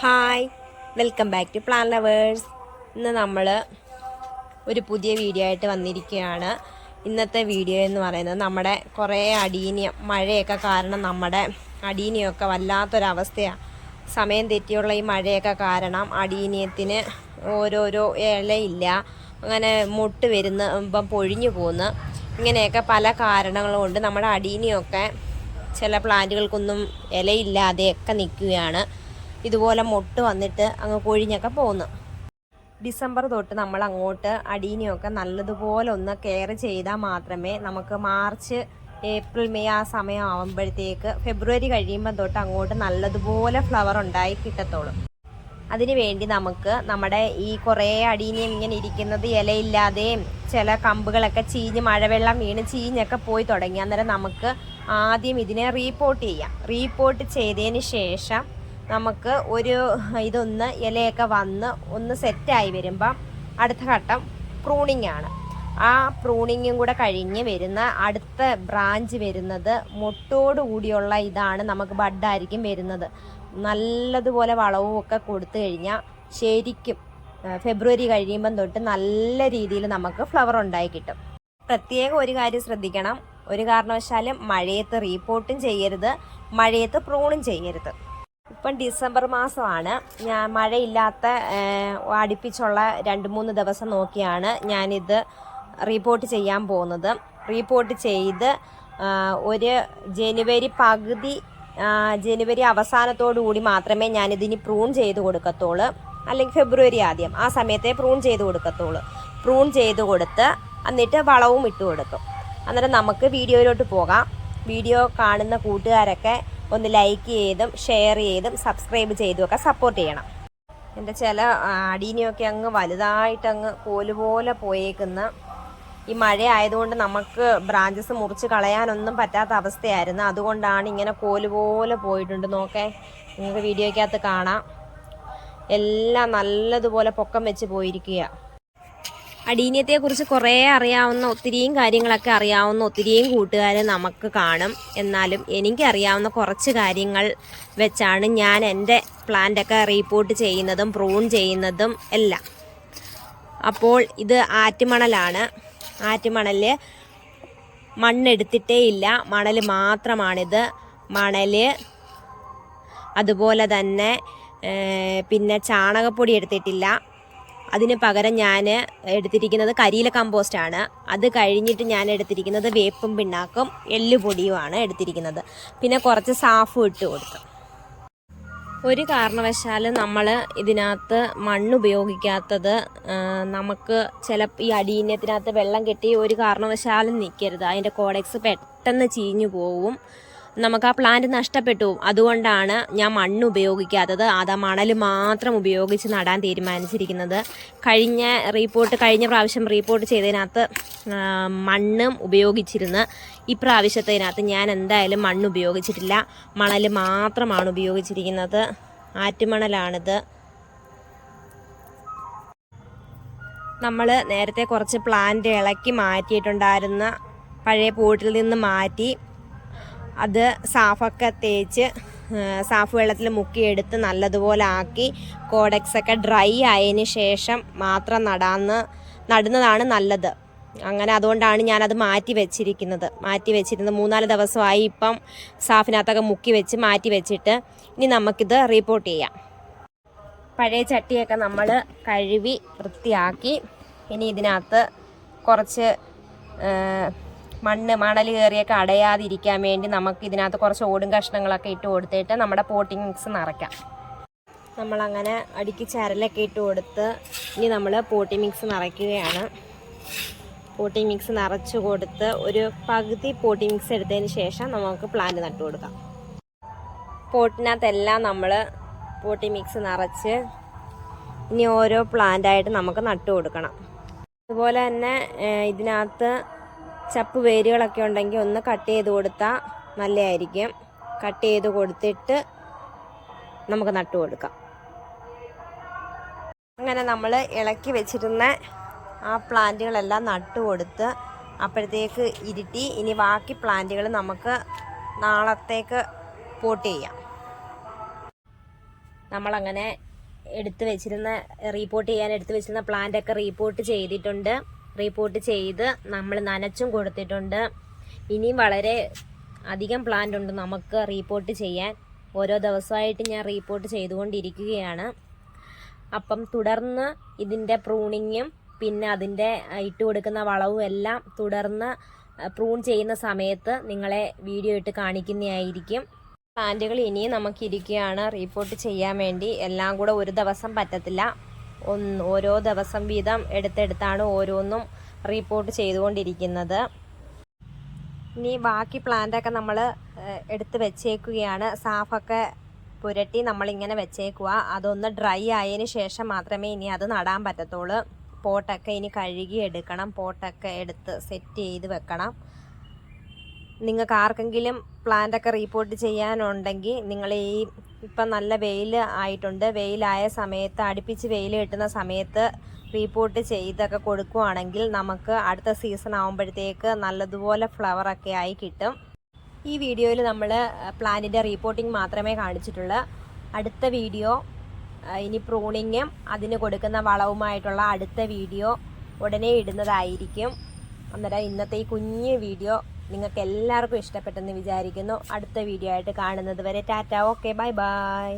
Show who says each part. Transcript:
Speaker 1: Hi welcome back to plan lovers. ഇന്ന് നമ്മൾ ഒരു പുതിയ വീഡിയോ ആയിട്ട് വന്നിരിക്കുകയാണ്. ഇന്നത്തെ വീഡിയോ എന്ന് പറയുന്നത് നമ്മുടെ കുറേ അടീനിയം മഴയൊക്കെ കാരണം നമ്മുടെ അടീനിയമൊക്കെ വല്ലാത്തൊരവസ്ഥയാണ് സമയം തെറ്റിയുള്ള ഈ മഴയൊക്കെ കാരണം അടീനിയത്തിന് ഓരോരോ ഇലയില്ല. അങ്ങനെ മുട്ട് വരുന്ന ഇപ്പം പൊഴിഞ്ഞു പോകുന്ന ഇങ്ങനെയൊക്കെ പല കാരണങ്ങൾ കൊണ്ട് നമ്മുടെ അടീനിയൊക്കെ ചില പ്ലാന്റുകൾക്കൊന്നും ഇലയില്ലാതെയൊക്കെ നിൽക്കുകയാണ്. ഇതുപോലെ മൊട്ട് വന്നിട്ട് അങ്ങ് കൊഴിഞ്ഞൊക്കെ പോകുന്നു ഡിസംബർ തൊട്ട് നമ്മൾ അങ്ങോട്ട് അടീനിയൊക്കെ നല്ലതുപോലെ ഒന്ന് കെയർ ചെയ്താൽ മാത്രമേ നമുക്ക് മാർച്ച് ഏപ്രിൽ മെയ് ആ സമയം ആവുമ്പോഴത്തേക്ക് ഫെബ്രുവരി കഴിയുമ്പോൾ തൊട്ട് അങ്ങോട്ട് നല്ലതുപോലെ ഫ്ലവർ ഉണ്ടായി കിട്ടത്തുള്ളൂ. അതിനുവേണ്ടി നമുക്ക് നമ്മുടെ ഈ കുറേ അടീനിയം ഇങ്ങനെ ഇരിക്കുന്നത് ഇലയില്ലാതെയും ചില കമ്പുകളൊക്കെ ചീഞ്ഞ് മഴവെള്ളം വീണ് ചീഞ്ഞൊക്കെ പോയി തുടങ്ങി. അന്നേരം നമുക്ക് ആദ്യം ഇതിനെ റീപ്പോർട്ട് ചെയ്യാം. റീപ്പോർട്ട് ചെയ്തതിന് ശേഷം നമുക്ക് ഒരു ഇതൊന്ന് ഇലയൊക്കെ വന്ന് ഒന്ന് സെറ്റായി വരുമ്പം അടുത്ത ഘട്ടം പ്രൂണിംഗ് ആണ് ആ പ്രൂണിങ്ങും കൂടെ കഴിഞ്ഞ് വരുന്ന അടുത്ത ബ്രാഞ്ച് വരുന്നത് മുട്ടോട് കൂടിയുള്ള ഇതാണ് നമുക്ക് ബഡായിരിക്കും വരുന്നത്. നല്ലതുപോലെ വളവും ഒക്കെ കൊടുത്തു കഴിഞ്ഞാൽ ശരിക്കും ഫെബ്രുവരി കഴിയുമ്പം തൊട്ട് നല്ല രീതിയിൽ നമുക്ക് ഫ്ലവർ ഉണ്ടായി കിട്ടും. പ്രത്യേകം ഒരു കാര്യം ശ്രദ്ധിക്കണം. ഒരു കാരണവശാലും മഴയത്ത് റീപോർട്ടും ചെയ്യരുത് മഴയത്ത് പ്രൂണും ചെയ്യരുത്. ഇപ്പം ഡിസംബർ മാസമാണ്. ഞാൻ മഴയില്ലാത്ത അടുപ്പിച്ചുള്ള രണ്ട് മൂന്ന് ദിവസം നോക്കിയാണ് ഞാനിത് റിപ്പോർട്ട് ചെയ്യാൻ പോകുന്നത്. റിപ്പോർട്ട് ചെയ്ത് ഒരു ജനുവരി പകുതി ജനുവരി അവസാനത്തോടു കൂടി മാത്രമേ ഞാനിതിന് പ്രൂൺ ചെയ്ത് കൊടുക്കത്തുള്ളൂ. അല്ലെങ്കിൽ ഫെബ്രുവരി ആദ്യം ആ സമയത്തെ പ്രൂൺ ചെയ്ത് കൊടുക്കത്തുള്ളൂ. പ്രൂൺ ചെയ്ത് കൊടുത്ത് എന്നിട്ട് വളവും ഇട്ട് കൊടുക്കും. അന്നേരം നമുക്ക് വീഡിയോയിലോട്ട് പോകാം. വീഡിയോ കാണുന്ന കൂട്ടുകാരൊക്കെ ഒന്ന് ലൈക്ക് ചെയ്തും ഷെയർ ചെയ്തും സബ്സ്ക്രൈബ് ചെയ്തും ഒക്കെ സപ്പോർട്ട് ചെയ്യണം. എന്റെ ചില അടീനെയൊക്കെ അങ്ങ് വലുതായിട്ട് അങ്ങ് കോലുപോലെ പോയേക്കുന്ന ഈ മഴ ആയതുകൊണ്ട് നമുക്ക് ബ്രാഞ്ചസ് മുറിച്ച് കളയാനൊന്നും പറ്റാത്ത അവസ്ഥയായിരുന്നു. അതുകൊണ്ടാണ് ഇങ്ങനെ കോലുപോലെ പോയിട്ടുണ്ട്. നോക്കേ നിങ്ങൾക്ക് വീഡിയോയ്ക്കകത്ത് കാണാം. എല്ലാം നല്ലതുപോലെ പൊക്കം വെച്ച് പോയിരിക്കുക. അടീനിയത്തെക്കുറിച്ച് കുറേ അറിയാവുന്ന ഒത്തിരിയും കാര്യങ്ങളൊക്കെ അറിയാവുന്ന ഒത്തിരിയും കൂട്ടുകാർ നമുക്ക് കാണും. എന്നാലും എനിക്കറിയാവുന്ന കുറച്ച് കാര്യങ്ങൾ വെച്ചാണ് ഞാൻ എന്റെ പ്ലാന്റൊക്കെ റീപ്പോർട്ട് ചെയ്യുന്നതും പ്രൂൺ ചെയ്യുന്നതും എല്ലാം. അപ്പോൾ ഇത് ആറ്റുമണലാണ്. ആറ്റുമണൽ മണ്ണെടുത്തിട്ടേ ഇല്ല. മണൽ മാത്രമാണിത്. മണൽ അതുപോലെ തന്നെ പിന്നെ ചാണകപ്പൊടി എടുത്തിട്ടില്ല. അതിന് പകരം ഞാൻ എടുത്തിരിക്കുന്നത് കരിയില കമ്പോസ്റ്റാണ് അത് കഴിഞ്ഞിട്ട് ഞാൻ എടുത്തിരിക്കുന്നത് വേപ്പും പിണ്ണാക്കും എല്ലുപൊടിയുമാണ് എടുത്തിരിക്കുന്നത്. പിന്നെ കുറച്ച് സാഫും ഇട്ട് കൊടുക്കും ഒരു കാരണവശാലും നമ്മൾ ഇതിനകത്ത് മണ്ണ് ഉപയോഗിക്കാത്തത് നമുക്ക് ചില ഈ അടിയിനത്തിനകത്ത് വെള്ളം കെട്ടി ഒരു കാരണവശാലും നിൽക്കരുത് അതിന്റെ കോഡക്സ് പെട്ടെന്ന് ചീഞ്ഞു പോവും. നമുക്ക് ആ പ്ലാന്റ് നഷ്ടപ്പെട്ടു. അതുകൊണ്ടാണ് ഞാൻ മണ്ണ് ഉപയോഗിക്കാത്തത്. അത് ആ മണൽ മാത്രം ഉപയോഗിച്ച് നടാൻ തീരുമാനിച്ചിരിക്കുന്നത്. കഴിഞ്ഞ റീപ്പോർട്ട് കഴിഞ്ഞ പ്രാവശ്യം റീപ്പോർട്ട് ചെയ്തതിനകത്ത് മണ്ണും ഉപയോഗിച്ചിരുന്ന് ഇപ്രാവശ്യത്തതിനകത്ത് ഞാൻ എന്തായാലും മണ്ണ് ഉപയോഗിച്ചിട്ടില്ല. മണൽ മാത്രമാണ് ഉപയോഗിച്ചിരിക്കുന്നത്. ആറ്റുമണലാണിത്. നമ്മൾ നേരത്തെ കുറച്ച് പ്ലാന്റ് ഇളക്കി മാറ്റിയിട്ടുണ്ടായിരുന്ന പഴയ പോട്ടിൽ നിന്ന് മാറ്റി അത് സാഫൊക്കെ തേച്ച് സാഫ് വെള്ളത്തിൽ മുക്കിയെടുത്ത് നല്ലതുപോലെ ആക്കി കോഡക്സൊക്കെ ഡ്രൈ ആയതിന് ശേഷം മാത്രം നടാന്ന് നടുന്നതാണ് നല്ലത്. അങ്ങനെ അതുകൊണ്ടാണ് ഞാനത് മാറ്റി വെച്ചിരിക്കുന്നത്. മാറ്റി വെച്ചിരുന്നത് മൂന്നാൽ ദിവസമായി ഇപ്പം സാഫിനകത്തൊക്കെ മുക്കി വെച്ച് മാറ്റി വെച്ചിട്ട് ഇനി നമുക്കിത് റിപ്പോർട്ട് ചെയ്യാം. പഴയ ചട്ടിയൊക്കെ നമ്മൾ കഴുകി വൃത്തിയാക്കി ഇനി ഇതിനകത്ത് കുറച്ച് മണ്ണ് മണൽ കയറിയൊക്കെ അടയാതിരിക്കാൻ വേണ്ടി നമുക്ക് ഇതിനകത്ത് കുറച്ച് ഓടും കഷ്ണങ്ങളൊക്കെ ഇട്ട് കൊടുത്തിട്ട് നമ്മുടെ പോട്ടിംഗ് മിക്സ് നിറയ്ക്കാം. നമ്മളങ്ങനെ അടുക്കി ചരലൊക്കെ ഇട്ട് കൊടുത്ത് ഇനി നമ്മൾ പോട്ടി മിക്സ് നിറയ്ക്കുകയാണ്. പോട്ടി മിക്സ് നിറച്ച് കൊടുത്ത് ഒരു പകുതി പോട്ടി മിക്സ് എടുത്തതിന് ശേഷം നമുക്ക് പ്ലാന്റ് നട്ടു കൊടുക്കാം. പോട്ടിനകത്തെല്ലാം നമ്മൾ പോട്ടി മിക്സ് നിറച്ച് ഇനി ഓരോ പ്ലാന്റായിട്ട് നമുക്ക് നട്ടു കൊടുക്കണം. അതുപോലെ തന്നെ ഇതിനകത്ത് ചപ്പ് വേരുകളൊക്കെ ഉണ്ടെങ്കിൽ ഒന്ന് കട്ട് ചെയ്ത് കൊടുത്താൽ നല്ലതായിരിക്കും. കട്ട് ചെയ്ത് കൊടുത്തിട്ട് നമുക്ക് നട്ടു കൊടുക്കാം. അങ്ങനെ നമ്മൾ ഇളക്കി വെച്ചിരുന്ന ആ പ്ലാന്റുകളെല്ലാം നട്ടു കൊടുത്ത് അപ്പോഴത്തേക്ക് ഇരുട്ടി. ഇനി ബാക്കി പ്ലാന്റുകൾ നമുക്ക് നാളത്തേക്ക് പോട്ട് ചെയ്യാം. നമ്മളങ്ങനെ എടുത്തു വെച്ചിരുന്ന റീപ്പോർട്ട് ചെയ്യാൻ എടുത്തു വെച്ചിരുന്ന പ്ലാന്റ് ഒക്കെ റീപ്പോർട്ട് ചെയ്തിട്ടുണ്ട്. റീപ്പോർട്ട് ചെയ്ത് നമ്മൾ നനച്ചും കൊടുത്തിട്ടുണ്ട്. ഇനിയും വളരെ അധികം പ്ലാന്റ് ഉണ്ട് നമുക്ക് റീപ്പോർട്ട് ചെയ്യാൻ. ഓരോ ദിവസമായിട്ട് ഞാൻ റീപ്പോർട്ട് ചെയ്തുകൊണ്ടിരിക്കുകയാണ്. അപ്പം തുടർന്ന് ഇതിന്റെ പ്രൂണിങ്ങും പിന്നെ അതിന്റെ ഇട്ട് കൊടുക്കുന്ന വളവും എല്ലാം തുടർന്ന് പ്രൂൺ ചെയ്യുന്ന സമയത്ത് നിങ്ങളെ വീഡിയോ ഇട്ട് കാണിക്കുന്നതായിരിക്കും. പ്ലാന്റുകൾ ഇനിയും നമുക്കിരിക്കുകയാണ്. റീപോർട്ട് ചെയ്യാൻ വേണ്ടി. എല്ലാം കൂടെ ഒരു ദിവസം പറ്റത്തില്ല. ഒന്ന് ഓരോ ദിവസം വീതം എടുത്തെടുത്താണ് ഓരോന്നും റീപ്പോർട്ട് ചെയ്തുകൊണ്ടിരിക്കുന്നത്. ഇനി ബാക്കി പ്ലാന്റൊക്കെ നമ്മൾ എടുത്ത് വെച്ചേക്കുകയാണ്. സാഫൊക്കെ പുരട്ടി നമ്മളിങ്ങനെ വെച്ചേക്കുക അതൊന്ന് ഡ്രൈ ആയതിന് ശേഷം മാത്രമേ ഇനി അത് നടാൻ പറ്റത്തുള്ളൂ. പോട്ടൊക്കെ ഇനി കഴുകി എടുക്കണം. പോട്ടൊക്കെ എടുത്ത് സെറ്റ് ചെയ്ത് വെക്കണം. നിങ്ങൾക്ക് ആർക്കെങ്കിലും പ്ലാന്റൊക്കെ റീപ്പോർട്ട് ചെയ്യാനുണ്ടെങ്കിൽ നിങ്ങൾ ഈ ഇപ്പം നല്ല വെയിൽ ആയിട്ടുണ്ട്. വെയിലായ സമയത്ത് അടുപ്പിച്ച് വെയിൽ കിട്ടുന്ന സമയത്ത് റീപ്പോർട്ട് ചെയ്തൊക്കെ കൊടുക്കുവാണെങ്കിൽ നമുക്ക് അടുത്ത സീസൺ ആകുമ്പോഴത്തേക്ക് നല്ലതുപോലെ ഫ്ലവറൊക്കെ ആയി കിട്ടും. ഈ വീഡിയോയിൽ നമ്മൾ പ്ലാന്റിന്റെ റീപ്പോർട്ടിംഗ് മാത്രമേ കാണിച്ചിട്ടുള്ളൂ. അടുത്ത വീഡിയോ ഇനി പ്രൂണിങ്ങും അതിന് കൊടുക്കുന്ന വളവുമായിട്ടുള്ള അടുത്ത വീഡിയോ ഉടനെ ഇടുന്നതായിരിക്കും. അന്നേരം ഇന്നത്തെ ഈ കുഞ്ഞ് വീഡിയോ നിങ്ങൾക്ക് എല്ലാവർക്കും ഇഷ്ടപ്പെട്ടെന്ന് വിചാരിക്കുന്നു. അടുത്ത വീഡിയോ ആയിട്ട് കാണുന്നത് വരെ ടാറ്റ. Okay bye bye